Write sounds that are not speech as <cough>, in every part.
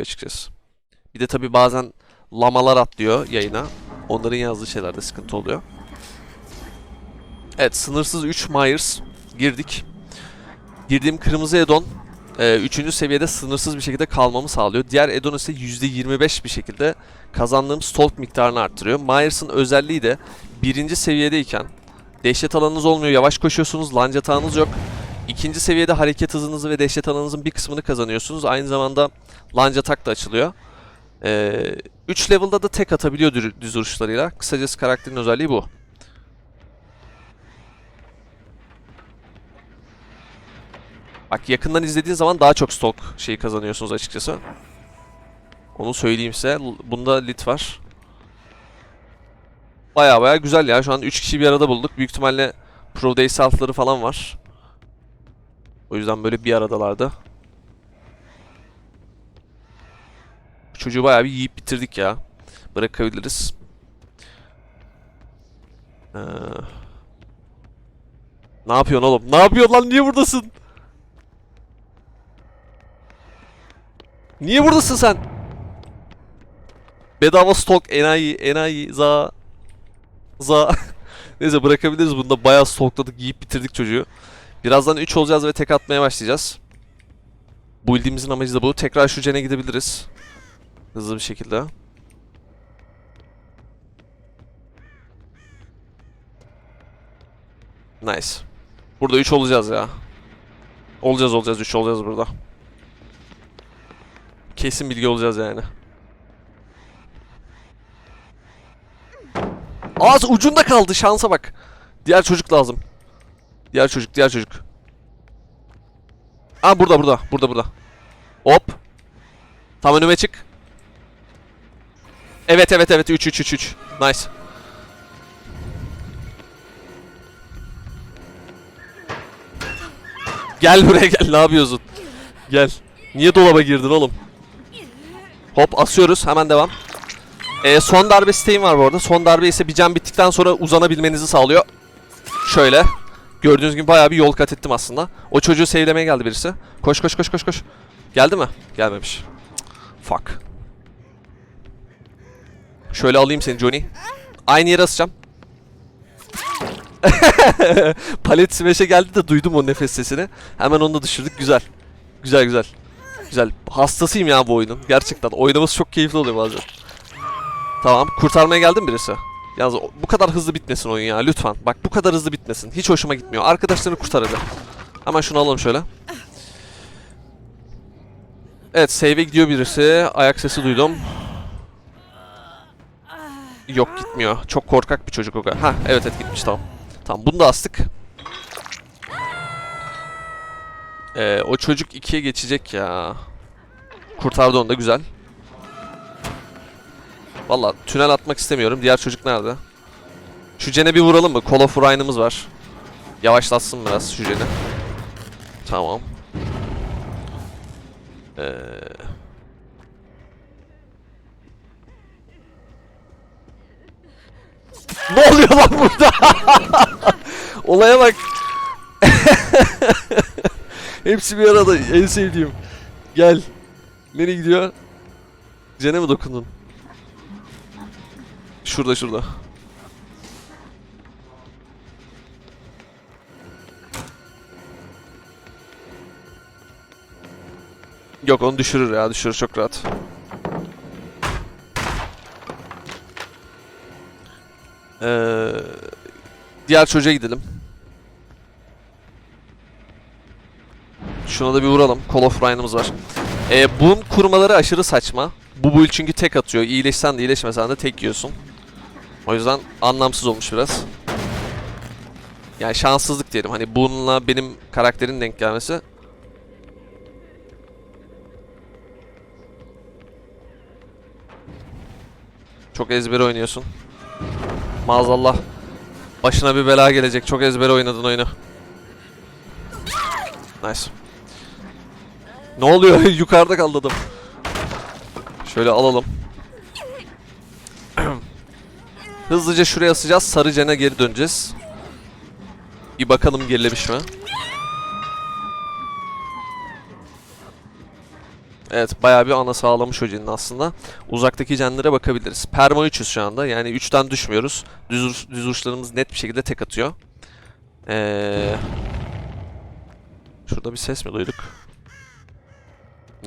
açıkçası. Bir de tabi bazen lamalar atlıyor yayına. Onların yazdığı şeylerde sıkıntı oluyor. Evet sınırsız 3 Myers girdik. Girdiğim kırmızı Edon 3. seviyede sınırsız bir şekilde kalmamı sağlıyor. Diğer Edon ise %25 bir şekilde kazandığım stalk miktarını arttırıyor. Myers'ın özelliği de birinci seviyedeyken dehşet alanınız olmuyor, yavaş koşuyorsunuz, lanca atağınız yok. İkinci seviyede hareket hızınızı ve dehşet alanınızın bir kısmını kazanıyorsunuz. Aynı zamanda lanca atak da açılıyor. 3 level'da da tek atabiliyor dü- düz vuruşlarıyla. Kısacası karakterin özelliği bu. Bak yakından izlediğin zaman daha çok stalk şeyi kazanıyorsunuz açıkçası. Onu söyleyeyim size. Bunda lit var. Baya baya güzel ya. Şu an 3 kişi bir arada bulduk. Büyük ihtimalle Pro Day self'ları falan var. O yüzden böyle bir aradalardı. Bu çocuğu bayağı bir yiyip bitirdik ya. Bırakabiliriz. Ee, ne yapıyorsun oğlum? Ne yapıyorsun lan? Niye buradasın? Niye buradasın sen? Bedava stalk enayi enayi za za <laughs> Neyse bırakabiliriz bunu da bayağı stalkladık yiyip bitirdik çocuğu. Birazdan 3 olacağız ve tek atmaya başlayacağız. Bu bildiğimizin amacı da bu. Tekrar şu cene gidebiliriz. Hızlı bir şekilde. Nice. Burada 3 olacağız ya. Olacağız olacağız 3 olacağız burada. Kesin bilgi olacağız yani. Ağız ucunda kaldı şansa bak. Diğer çocuk lazım. Diğer çocuk, diğer çocuk. Aa burada burada, burada burada. Hop. Tam önüme çık. Evet evet evet 3 3 3 3. Nice. Gel buraya gel. Ne yapıyorsun? Gel. Niye dolaba girdin oğlum? Hop asıyoruz. Hemen devam. Ee, son darbe isteğim var bu arada. Son darbe ise bir can bittikten sonra uzanabilmenizi sağlıyor. Şöyle. Gördüğünüz gibi bayağı bir yol kat ettim aslında. O çocuğu sevlemeye geldi birisi. Koş koş koş koş koş. Geldi mi? Gelmemiş. Fuck. Şöyle alayım seni Johnny. Aynı yere asacağım. <laughs> Palet Smash'e geldi de duydum o nefes sesini. Hemen onu da düşürdük. Güzel. Güzel güzel. Güzel. Hastasıyım ya bu oyunun. Gerçekten. Oynaması çok keyifli oluyor bazen. Tamam. Kurtarmaya geldi birisi? Yalnız bu kadar hızlı bitmesin oyun ya. Lütfen. Bak bu kadar hızlı bitmesin. Hiç hoşuma gitmiyor. Arkadaşlarını kurtar hadi. Hemen şunu alalım şöyle. Evet. Save'e gidiyor birisi. Ayak sesi duydum. Yok gitmiyor. Çok korkak bir çocuk o galiba. Ha evet evet gitmiş tamam. Tamam bunu da astık. Ee, o çocuk ikiye geçecek ya. Kurtardı onu da güzel. Valla tünel atmak istemiyorum. Diğer çocuk nerede? Şu Cen'e bir vuralım mı? Call of Ryan'ımız var. Yavaşlatsın biraz şu Cen'i. Tamam. Ee... Ne oluyor lan burada? <laughs> Olaya bak. <laughs> Hepsi bir arada. En sevdiğim. Gel. Nereye gidiyor? Cene mi dokundun? Şurada şurada. Yok onu düşürür ya düşürür çok rahat. Ee, diğer çocuğa gidelim. Şuna da bir vuralım. Call of Ryan'ımız var. Ee, bunun kurmaları aşırı saçma. Bu build çünkü tek atıyor. İyileşsen de iyileşmesen de tek yiyorsun. O yüzden anlamsız olmuş biraz. Yani şanssızlık diyelim. Hani bununla benim karakterin denk gelmesi. Çok ezbere oynuyorsun. Maazallah. Başına bir bela gelecek. Çok ezbere oynadın oyunu. Nice. Ne oluyor? <laughs> Yukarıda kaldı adam. Şöyle alalım. Hızlıca şuraya asacağız. Sarı cene geri döneceğiz. Bir bakalım gerilemiş mi? Evet bayağı bir ana sağlamış o cenin aslında. Uzaktaki cenlere bakabiliriz. Perma 3'üz şu anda. Yani 3'ten düşmüyoruz. Düz, düz uçlarımız net bir şekilde tek atıyor. Ee, şurada bir ses mi duyduk?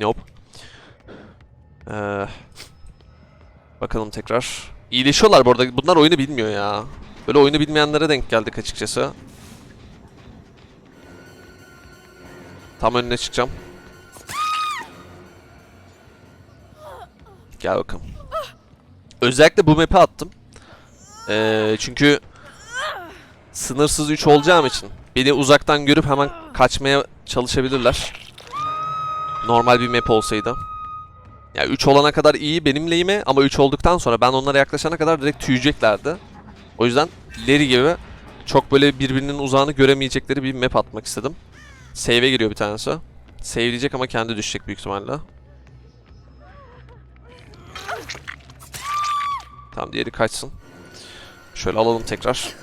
Nope. Ee, bakalım tekrar. İyileşiyorlar bu arada. Bunlar oyunu bilmiyor ya. Böyle oyunu bilmeyenlere denk geldik açıkçası. Tam önüne çıkacağım. Gel bakalım. Özellikle bu map'e attım. Ee, çünkü sınırsız 3 olacağım için beni uzaktan görüp hemen kaçmaya çalışabilirler. Normal bir map olsaydı. Ya 3 olana kadar iyi benim lehime ama 3 olduktan sonra ben onlara yaklaşana kadar direkt tüyeceklerdi. O yüzden Larry gibi çok böyle birbirinin uzağını göremeyecekleri bir map atmak istedim. Save'e giriyor bir tanesi. Save'leyecek ama kendi düşecek büyük ihtimalle. Tamam diğeri kaçsın. Şöyle alalım tekrar.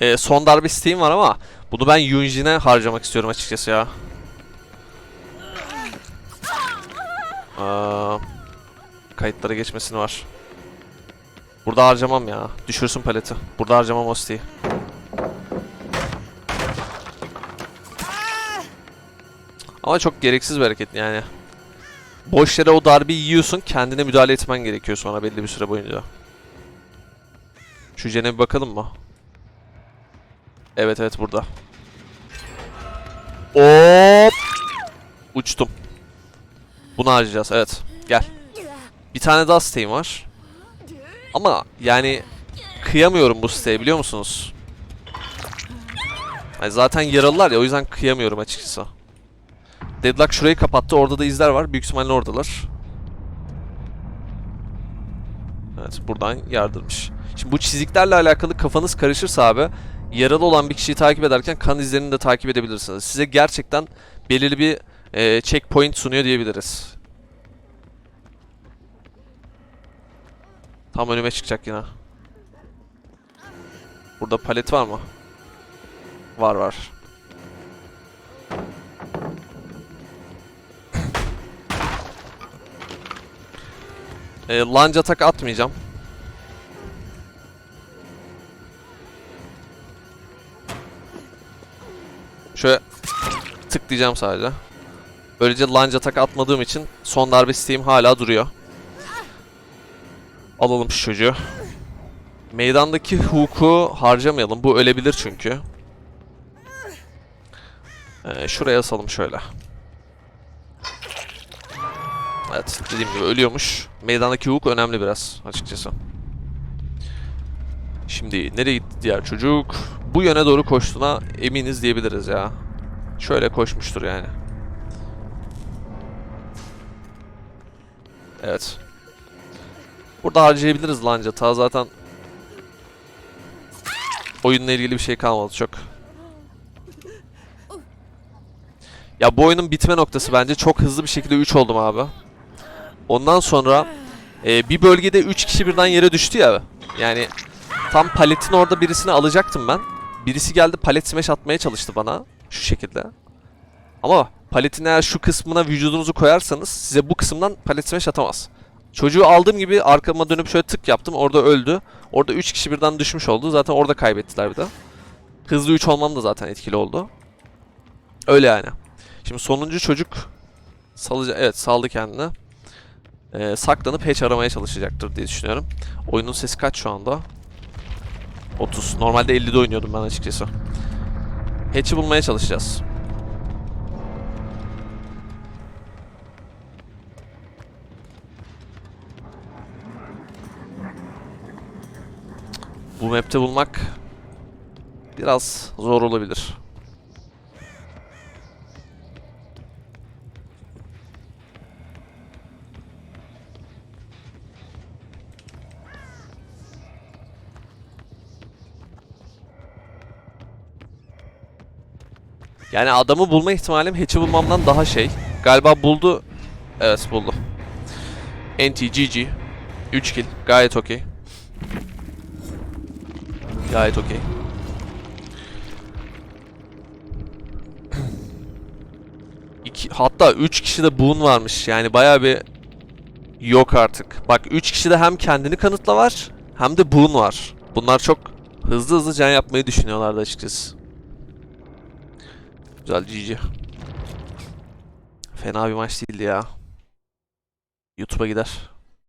Ee, son darbe isteğim var ama bunu ben Yunjin'e harcamak istiyorum açıkçası ya. Aa, kayıtlara geçmesini var. Burada harcamam ya. Düşürsün paleti. Burada harcamam Osti'yi. Ama çok gereksiz bir hareket yani. Boş yere o darbeyi yiyorsun, kendine müdahale etmen gerekiyor sonra belli bir süre boyunca. Şu jene bir bakalım mı? Evet evet burada. Hop! Uçtum. Bunu harcayacağız evet. Gel. Bir tane daha siteğim var. Ama yani kıyamıyorum bu siteye biliyor musunuz? Yani zaten yaralılar ya o yüzden kıyamıyorum açıkçası. Deadlock şurayı kapattı. Orada da izler var. Büyük ihtimalle oradalar. Evet buradan yardırmış. Şimdi bu çiziklerle alakalı kafanız karışırsa abi yaralı olan bir kişiyi takip ederken kan izlerini de takip edebilirsiniz. Size gerçekten belirli bir e, checkpoint sunuyor diyebiliriz. Tam önüme çıkacak yine. Burada palet var mı? Var var. E, launch atak atmayacağım. Şöyle tıklayacağım sadece. Böylece launch atak atmadığım için son darbe isteğim hala duruyor. Alalım şu çocuğu. Meydandaki hook'u harcamayalım. Bu ölebilir çünkü. Ee, şuraya asalım şöyle. Evet dediğim gibi ölüyormuş. Meydandaki hook önemli biraz açıkçası. Şimdi nereye gitti diğer çocuk? Bu yöne doğru koştuğuna eminiz diyebiliriz ya. Şöyle koşmuştur yani. Evet. Burada harcayabiliriz lanca. Ta zaten oyunla ilgili bir şey kalmadı çok. Ya bu oyunun bitme noktası bence çok hızlı bir şekilde 3 oldum abi. Ondan sonra e, bir bölgede 3 kişi birden yere düştü ya. Yani tam paletin orada birisini alacaktım ben. Birisi geldi palet smash atmaya çalıştı bana. Şu şekilde. Ama paletin eğer şu kısmına vücudunuzu koyarsanız size bu kısımdan palet smash atamaz. Çocuğu aldığım gibi arkama dönüp şöyle tık yaptım. Orada öldü. Orada 3 kişi birden düşmüş oldu. Zaten orada kaybettiler bir de. Hızlı 3 olmam da zaten etkili oldu. Öyle yani. Şimdi sonuncu çocuk salıca evet saldı kendini. Ee, saklanıp hatch aramaya çalışacaktır diye düşünüyorum. Oyunun sesi kaç şu anda? 30. Normalde 50'de oynuyordum ben açıkçası. Hatch'i bulmaya çalışacağız. Bu map'te bulmak biraz zor olabilir. Yani adamı bulma ihtimalim hatch'i bulmamdan daha şey. Galiba buldu. Evet buldu. NT GG. 3 kill. Gayet okey. Gayet okey. <clears throat> Hatta 3 kişi de boon varmış. Yani bayağı bir yok artık. Bak 3 kişi de hem kendini kanıtla var hem de boon var. Bunlar çok hızlı hızlı can yapmayı düşünüyorlardı açıkçası. Güzel GG. Fena bir maç değildi ya. YouTube'a gider.